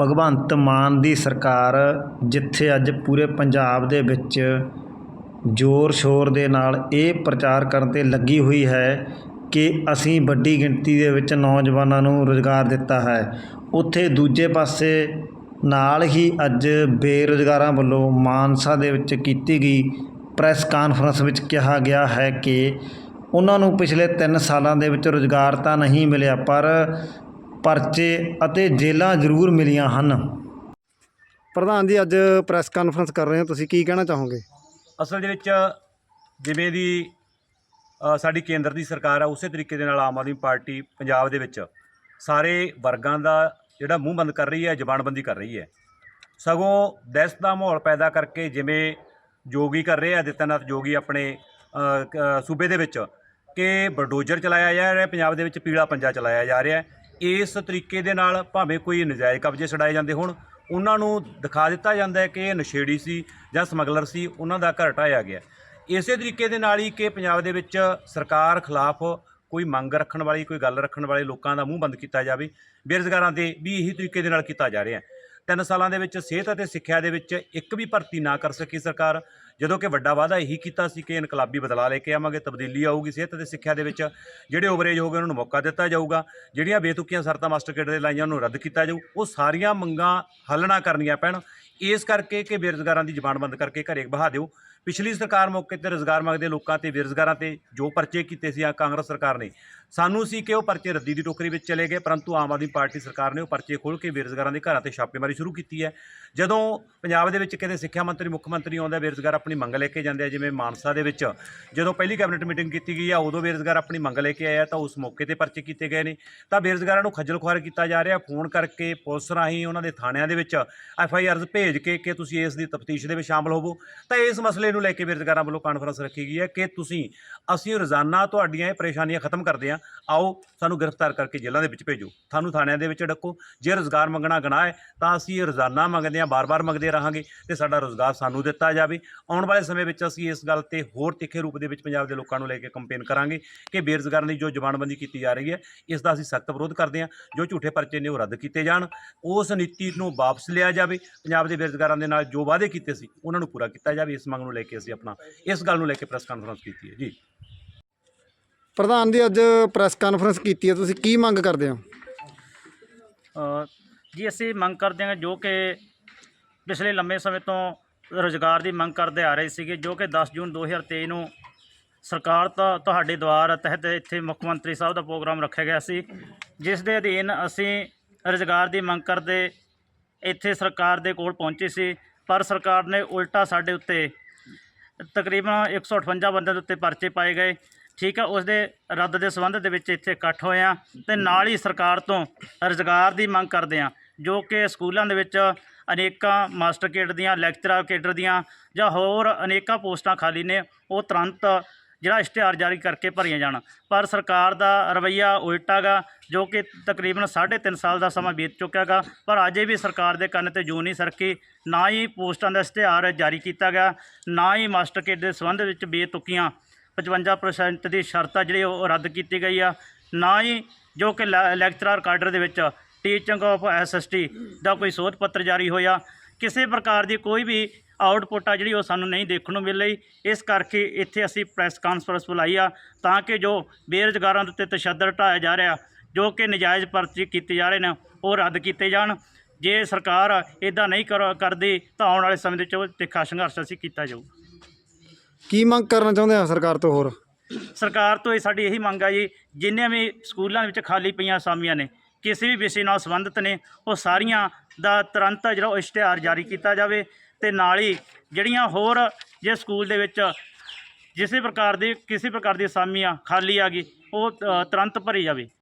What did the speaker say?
ਭਗਵੰਤ ਮਾਨ ਦੀ ਸਰਕਾਰ ਜਿੱਥੇ ਅੱਜ ਪੂਰੇ ਪੰਜਾਬ ਦੇ ਵਿੱਚ ਜ਼ੋਰ ਸ਼ੋਰ ਦੇ ਨਾਲ ਇਹ ਪ੍ਰਚਾਰ ਕਰਨ 'ਤੇ ਲੱਗੀ ਹੋਈ ਹੈ ਕਿ ਅਸੀਂ ਵੱਡੀ ਗਿਣਤੀ ਦੇ ਵਿੱਚ ਨੌਜਵਾਨਾਂ ਨੂੰ ਰੁਜ਼ਗਾਰ ਦਿੱਤਾ ਹੈ। ਉੱਥੇ ਦੂਜੇ ਪਾਸੇ ਨਾਲ ਹੀ ਅੱਜ ਬੇਰੁਜ਼ਗਾਰਾਂ ਵੱਲੋਂ ਮਾਨਸਾ ਦੇ ਵਿੱਚ ਕੀਤੀ ਗਈ ਪ੍ਰੈਸ ਕਾਨਫਰੰਸ ਵਿੱਚ ਕਿਹਾ ਗਿਆ ਹੈ ਕਿ ਉਹਨਾਂ ਨੂੰ ਪਿਛਲੇ 3 ਸਾਲਾਂ ਦੇ ਵਿੱਚ ਰੁਜ਼ਗਾਰ ਤਾਂ ਨਹੀਂ ਮਿਲਿਆ, ਪਰ ਪਰਚੇ ਅਤੇ ਜੇਲ੍ਹਾਂ ਜ਼ਰੂਰ ਮਿਲੀਆਂ ਹਨ। ਪ੍ਰਧਾਨ ਜੀ ਅੱਜ ਪ੍ਰੈਸ ਕਾਨਫਰੰਸ ਕਰ ਰਹੇ ਹੋ। ਤੁਸੀਂ ਕੀ ਕਹਿਣਾ ਚਾਹੋਗੇ? ਅਸਲ ਦੇ ਵਿੱਚ ਜਿਵੇਂ ਦੀ ਸਾਡੀ ਕੇਂਦਰ ਦੀ ਸਰਕਾਰ ਆ ਉਸੇ ਤਰੀਕੇ ਦੇ ਨਾਲ ਆਮ ਆਦਮੀ ਪਾਰਟੀ ਪੰਜਾਬ ਦੇ ਵਿੱਚ ਸਾਰੇ ਵਰਗਾਂ ਦਾ ਜਿਹੜਾ ਮੂੰਹ ਬੰਦ ਕਰ ਰਹੀ ਹੈ ਜ਼ਬਾਨਬੰਦੀ ਕਰ ਰਹੀ ਹੈ। ਸਗੋਂ ਦਹਿਸ਼ਤ ਦਾ ਮਾਹੌਲ ਪੈਦਾ ਕਰਕੇ ਜਿਵੇਂ ਜੋਗੀ ਕਰ ਰਹੇ ਆ ਆਦਿੱਤਿਆਨਾਥ ਜੋਗੀ ਆਪਣੇ ਸੂਬੇ ਦੇ ਵਿੱਚ ਕਿ ਬਲਡੋਜ਼ਰ ਚਲਾਇਆ ਜਾ ਰਿਹਾ ਪੰਜਾਬ ਦੇ ਵਿੱਚ ਪੀਲਾ ਪੰਜਾ ਚਲਾਇਆ ਜਾ ਰਿਹਾ ਹੈ। ਇਸ ਤਰੀਕੇ ਦੇ ਨਾਲ ਭਾਵੇਂ ਕੋਈ ਨਜਾਇਜ਼ ਕਬਜ਼ੇ ਛਡਾਏ ਜਾਂਦੇ ਹੋਣ, ਉਹਨਾਂ ਨੂੰ ਦਿਖਾ ਦਿੱਤਾ ਜਾਂਦਾ ਹੈ ਕਿ ਇਹ ਨਸ਼ੇੜੀ ਸੀ ਜਾਂ ਸਮਗਲਰ ਸੀ, ਉਹਨਾਂ ਦਾ ਘਰ ਢਾਇਆ ਗਿਆ ਇਸੇ ਤਰੀਕੇ ਦੇ ਨਾਲ ਹੀ ਕਿ ਪੰਜਾਬ ਦੇ ਵਿੱਚ ਸਰਕਾਰ ਖਿਲਾਫ ਕੋਈ ਮੰਗ ਰੱਖਣ ਵਾਲੀ, ਕੋਈ ਗੱਲ ਰੱਖਣ ਵਾਲੇ ਲੋਕਾਂ ਦਾ ਮੂੰਹ ਬੰਦ ਕੀਤਾ ਜਾਵੇ, ਬੇਰੁਜ਼ਗਾਰਾਂ ਦੇ ਵੀ ਇਹੀ ਤਰੀਕੇ ਦੇ ਨਾਲ ਕੀਤਾ ਜਾ ਰਿਹਾ ਹੈ। ਤਿੰਨ ਸਾਲਾਂ ਦੇ ਵਿੱਚ ਸਿਹਤ ਅਤੇ ਸਿੱਖਿਆ ਦੇ ਵਿੱਚ ਇੱਕ ਵੀ ਭਰਤੀ ਨਾ ਕਰ ਸਕੀ ਸਰਕਾਰ। ਜਦੋਂ ਕਿ ਵੱਡਾ ਵਾਅਦਾ ਇਹੀ ਕੀਤਾ ਸੀ ਕਿ ਇਨਕਲਾਬੀ ਬਦਲਾਅ ਲੈ ਕੇ ਆਵਾਂਗੇ, ਤਬਦੀਲੀ ਆਊਗੀ ਸਿਹਤ ਅਤੇ ਸਿੱਖਿਆ ਦੇ ਵਿੱਚ। ਜਿਹੜੇ ਓਵਰੇਜ ਹੋ ਗਏ, ਉਹਨਾਂ ਨੂੰ ਮੌਕਾ ਦਿੱਤਾ ਜਾਊਗਾ। ਜਿਹੜੀਆਂ ਬੇਤੁਕੀਆਂ ਸ਼ਰਤਾਂ ਮਾਸਟਰ ਕੇਡਰ ਦੇ ਲਾਈਆਂ, ਉਹਨੂੰ ਰੱਦ ਕੀਤਾ ਜਾਊ। ਉਹ ਸਾਰੀਆਂ ਮੰਗਾਂ ਹੱਲ ਨਾ ਕਰਨੀਆਂ ਪੈਣ। ਇਸ ਕਰਕੇ ਕਿ ਬੇਰੁਜ਼ਗਾਰਾਂ ਦੀ ਜ਼ਬਾਨ ਬੰਦ ਕਰਕੇ ਘਰੇ ਬਹਾ ਦਿਓ। ਪਿਛਲੀ ਸਰਕਾਰ ਮੌਕੇ ਤੇ ਰੁਜ਼ਗਾਰ ਮੰਗਦੇ ਲੋਕਾਂ ਤੇ ਬੇਰੁਜ਼ਗਾਰਾਂ ਤੇ ਜੋ ਪਰਚੇ ਕੀਤੇ ਸੀ ਆ ਕਾਂਗਰਸ ਸਰਕਾਰ ਨੇ। ਸਾਨੂੰ ਸੀ ਕਿ ਉਹ ਪਰਚੇ ਰੱਦੀ ਦੀ ਟੋਕਰੀ ਵਿੱਚ ਚਲੇ ਗਏ, ਪਰੰਤੂ ਆਮ ਆਦਮੀ ਪਾਰਟੀ ਸਰਕਾਰ ਨੇ ਉਹ ਪਰਚੇ ਖੋਲ੍ਹ ਕੇ ਬੇਰੁਜ਼ਗਾਰਾਂ ਦੇ ਘਰਾਂ ਤੇ ਛਾਪੇਮਾਰੀ ਸ਼ੁਰੂ ਕੀਤੀ ਹੈ। ਜਦੋਂ ਪੰਜਾਬ ਦੇ ਵਿੱਚ ਕਿਤੇ ਸਿੱਖਿਆ ਮੰਤਰੀ, ਮੁੱਖ ਮੰਤਰੀ ਆਉਂਦਾ, ਬੇਰੁਜ਼ਗਾਰ ਆਪਣੀ ਮੰਗ ਲੈ ਕੇ ਜਾਂਦੇ ਆ, ਜਿਵੇਂ ਮਾਨਸਾ ਦੇ ਵਿੱਚ ਜਦੋਂ ਪਹਿਲੀ ਕੈਬਨਿਟ ਮੀਟਿੰਗ ਕੀਤੀ ਗਈ ਆ, ਉਦੋਂ ਬੇਰੁਜ਼ਗਾਰ ਆਪਣੀ ਮੰਗ ਲੈ ਕੇ ਆਇਆ ਤਾਂ ਉਸ ਮੌਕੇ ਤੇ ਪਰਚੇ ਕੀਤੇ ਗਏ ਨੇ। ਤਾਂ ਬੇਰੁਜ਼ਗਾਰਾਂ ਨੂੰ ਖੱਜਲ ਖੁਆਰ ਕੀਤਾ ਜਾ ਰਿਹਾ, ਫੋਨ ਕਰਕੇ ਪੁਲਿਸ ਰਾਹੀਂ ਉਹਨਾਂ ਦੇ ਥਾਣਿਆਂ ਦੇ ਵਿੱਚ ਐਫ ਆਈ ਆਰਜ਼ ਭੇਜ ਕੇ ਕਿ ਤੁਸੀਂ ਇਸ ਦੀ ਤਫਤੀਸ਼ ਦੇ ਵਿੱਚ ਸ਼ਾਮਲ ਹੋਵੋ। ਤਾਂ ਇਸ ਮਸਲੇ ਨੂੰ ਲੈ ਕੇ ਬੇਰੁਜ਼ਗਾਰਾਂ ਵੱਲੋਂ ਕਾਨਫਰੰਸ ਰੱਖੀ ਗਈ ਹੈ ਕਿ ਤੁਸੀਂ, ਅਸੀਂ ਰੋਜ਼ਾਨਾ ਤੁਹਾਡੀਆਂ ਇਹ ਪਰੇਸ਼ਾਨੀਆਂ ਖਤਮ ਕਰਦੇ ਹਾਂ। ਆਓ, ਸਾਨੂੰ ਗ੍ਰਿਫਤਾਰ ਕਰਕੇ ਜੇਲ੍ਹਾਂ ਦੇ ਵਿੱਚ ਭੇਜੋ। ਤੁਹਾਨੂੰ ਥਾਣਿਆਂ ਦੇ ਵਿੱਚ ਡੱਕੋ। ਜੇ ਰੋਜ਼ਗਾਰ ਮੰਗਣਾ ਗੁਨਾਹ ਹੈ, ਤਾਂ ਅਸੀਂ ਇਹ ਰੋਜ਼ਾਨਾ ਮੰਗਦੇ ਹਾਂ, ਬਾਰ-ਬਾਰ ਮੰਗਦੇ ਰਹਾਂਗੇ ਤੇ ਸਾਡਾ ਰੋਜ਼ਗਾਰ ਸਾਨੂੰ ਦਿੱਤਾ ਜਾਵੇ। ਆਉਣ ਵਾਲੇ ਸਮੇਂ ਵਿੱਚ ਅਸੀਂ ਇਸ ਗੱਲ ਤੇ ਹੋਰ ਤਿੱਖੇ ਰੂਪ ਦੇ ਵਿੱਚ ਪੰਜਾਬ ਦੇ ਲੋਕਾਂ ਨੂੰ ਲੈ ਕੇ ਕੰਪੇਨ ਕਰਾਂਗੇ ਕਿ ਬੇਰੁਜ਼ਗਾਰਾਂ ਦੀ ਜੋ ਜ਼ਬਾਨਬੰਦੀ ਕੀਤੀ ਜਾ ਰਹੀ ਹੈ, ਇਸ ਦਾ ਅਸੀਂ ਸਖਤ ਵਿਰੋਧ ਕਰਦੇ ਹਾਂ। ਜੋ ਝੂਠੇ ਪਰਚੇ ਨੇ ਉਹ ਰੱਦ ਕੀਤੇ ਜਾਣ। ਉਸ ਨੀਤੀ ਨੂੰ ਵਾਪਸ ਲਿਆ ਜਾਵੇ। ਪੰਜਾਬ ਦੇ ਬੇਰੁਜ਼ਗਾਰਾਂ ਦੇ ਨਾਲ ਜੋ ਵਾਅਦੇ ਕੀਤੇ ਸੀ, ਉਹਨਾਂ ਨੂੰ ਪੂਰਾ ਕੀਤਾ ਜਾਵੇ। ਇਸ ਮੰਗ ਨੂੰ ਲੈ ਕੇ ਅਸੀਂ ਆਪਣਾ ਇਸ ਗੱਲ ਨੂੰ ਲੈ ਕੇ ਪ੍ਰੈਸ ਕਾਨਫਰੰਸ ਕੀਤੀ ਹੈ। ਜੀ। ਪ੍ਰਧਾਨ ਜੀ ਅੱਜ ਪ੍ਰੈਸ ਕਾਨਫਰੰਸ ਕੀਤੀ ਹੈ ਤੁਸੀਂ ਕੀ ਮੰਗ ਕਰਦੇ ਹੋ? ਅ, ਜੀ ਅਸੀਂ ਮੰਗ ਕਰਦੇ ਹਾਂ ਜੋ ਕਿ ਪਿਛਲੇ ਲੰਮੇ ਸਮੇਂ ਤੋਂ ਰੁਜ਼ਗਾਰ ਦੀ ਮੰਗ ਕਰਦੇ ਆ ਰਹੇ ਸੀਗੇ ਜੋ ਕਿ 10 ਜੂਨ 2023 ਨੂੰ ਸਰਕਾਰ ਤਾਂ ਤੁਹਾਡੇ ਦੁਆਰ ਤਹਿਤ ਇੱਥੇ ਮੁੱਖ ਮੰਤਰੀ ਸਾਹਿਬ ਦਾ ਪ੍ਰੋਗਰਾਮ ਰੱਖਿਆ ਗਿਆ ਸੀ। ਜਿਸ ਦੇ ਅਧੀਨ ਅਸੀਂ ਰੁਜ਼ਗਾਰ ਦੀ ਮੰਗ ਕਰਦੇ ਇੱਥੇ ਸਰਕਾਰ ਦੇ ਕੋਲ ਪਹੁੰਚੇ ਸੀ ਪਰ ਸਰਕਾਰ ਨੇ ਉਲਟਾ ਸਾਡੇ ਉੱਤੇ ਤਕਰੀਬਨ 158 ਬੰਦਿਆਂ ਦੇ ਉੱਤੇ ਪਰਚੇ ਪਾਏ ਗਏ। ਠੀਕ ਆ ਉਸ ਦੇ ਰੱਦ ਦੇ ਸੰਬੰਧ ਦੇ ਵਿੱਚ ਇੱਥੇ ਇਕੱਠ ਹੋਏ ਆ ਤੇ ਨਾਲ ਹੀ ਸਰਕਾਰ ਤੋਂ ਰੁਜ਼ਗਾਰ ਦੀ ਮੰਗ ਕਰਦੇ ਆ, ਜੋ ਕਿ ਸਕੂਲਾਂ ਦੇ ਵਿੱਚ ਅਨੇਕਾਂ ਮਾਸਟਰ ਕੇਡਰ ਦੀਆਂ, ਲੈਕਚਰਰ ਕੇਡਰ ਦੀਆਂ ਜਾਂ ਹੋਰ ਅਨੇਕਾਂ ਪੋਸਟਾਂ ਖਾਲੀ ਨੇ, ਉਹ ਤੁਰੰਤ ਜਿਹੜਾ ਇਸ਼ਤਿਹਾਰ ਜਾਰੀ ਕਰਕੇ ਭਰੀਆਂ ਜਾਣ। ਪਰ ਸਰਕਾਰ ਦਾ ਰਵੱਈਆ ਉਲਟਾ ਗਾ, ਜੋ ਕਿ ਤਕਰੀਬਨ 3.5 ਸਾਲ ਦਾ ਸਮਾਂ ਬੀਤ ਚੁੱਕਿਆ ਗਾ, ਪਰ ਅਜੇ ਵੀ ਸਰਕਾਰ ਦੇ ਕੰਨ ਤੇ ਜੂ ਨਹੀਂ ਸਰਕੀ, ਨਾ ਹੀ ਪੋਸਟਾਂ ਦਾ ਇਸ਼ਤਿਹਾਰ ਜਾਰੀ ਕੀਤਾ ਗਿਆ, ਨਾ ਹੀ ਮਾਸਟਰ ਕੇਡਰ ਦੇ ਸੰਬੰਧ ਵਿੱਚ ਬੇਤੁਕੀਆਂ 55% ਦੀ ਸ਼ਰਤ ਆ ਜਿਹੜੀ ਉਹ ਰੱਦ ਕੀਤੀ ਗਈ ਆ। ਨਾ ਹੀ ਜੋ ਕਿ ਲੈ- ਲੈਕਚਰਰ ਕਾਡਰ ਦੇ ਵਿੱਚ ਟੀਚਿੰਗ ਆਫ ਐਸਐਸਟੀ ਦਾ ਕੋਈ ਸੋਧ ਪੱਤਰ ਜਾਰੀ ਹੋਇਆ। ਕਿਸੇ ਪ੍ਰਕਾਰ ਦੀ ਕੋਈ ਵੀ ਆਊਟਪੁੱਟ ਆ ਜਿਹੜੀ ਉਹ ਸਾਨੂੰ ਨਹੀਂ ਦੇਖਣ ਨੂੰ ਮਿਲ ਰਹੀ। ਇਸ ਕਰਕੇ ਇੱਥੇ ਅਸੀਂ ਪ੍ਰੈਸ ਕਾਨਫਰੰਸ ਬੁਲਾਈ ਆ ਤਾਂ ਕਿ ਜੋ ਬੇਰੁਜ਼ਗਾਰਾਂ ਦੇ ਉੱਤੇ ਤਸ਼ੱਦਦ ਢਾਇਆ ਜਾ ਰਿਹਾ ਜੋ ਕਿ ਨਜਾਇਜ਼ ਪਰਚੇ ਕੀਤੇ ਜਾ ਰਹੇ ਨੇ ਉਹ ਰੱਦ ਕੀਤੇ ਜਾਣ। ਜੇ ਸਰਕਾਰ ਇਦਾਂ ਨਹੀਂ ਕਰ- ਕਰਦੀ ਤਾਂ ਆਉਣ ਵਾਲੇ ਸਮੇਂ ਦੇ ਵਿੱਚ ਉਹ ਤਿੱਖਾ ਸੰਘਰਸ਼ ਅਸੀਂ ਕੀਤਾ ਜਾਊ। ਕੀ ਮੰਗ ਕਰਨਾ ਚਾਹੁੰਦੇ ਆ ਸਰਕਾਰ ਤੋਂ ਹੋਰ? ਸਰਕਾਰ ਤੋਂ ਇਹ ਸਾਡੀ ਇਹੀ ਮੰਗ ਆ ਜੀ ਜਿੰਨੇ ਵੀ ਸਕੂਲਾਂ ਵਿੱਚ ਖਾਲੀ ਪਈਆਂ ਅਸਾਮੀਆਂ ਨੇ ਕਿਸੇ ਵੀ ਵਿਸ਼ੇ ਨਾਲ ਸੰਬੰਧਿਤ ਨੇ, ਉਹ ਸਾਰੀਆਂ ਦਾ ਤੁਰੰਤ ਜਿਹੜਾ ਉਹ ਇਸ਼ਤਿਹਾਰ ਜਾਰੀ ਕੀਤਾ ਜਾਵੇ ਤੇ ਨਾਲ ਹੀ ਜਿਹੜੀਆਂ ਹੋਰ ਜੇ ਸਕੂਲ ਦੇ ਵਿੱਚ ਜਿਸੇ ਪ੍ਰਕਾਰ ਦੀ, ਕਿਸੇ ਪ੍ਰਕਾਰ ਦੀ ਅਸਾਮੀਆਂ ਖਾਲੀ ਆ ਗਈ, ਉਹ ਤੁਰੰਤ ਭਰੀ ਜਾਵੇ।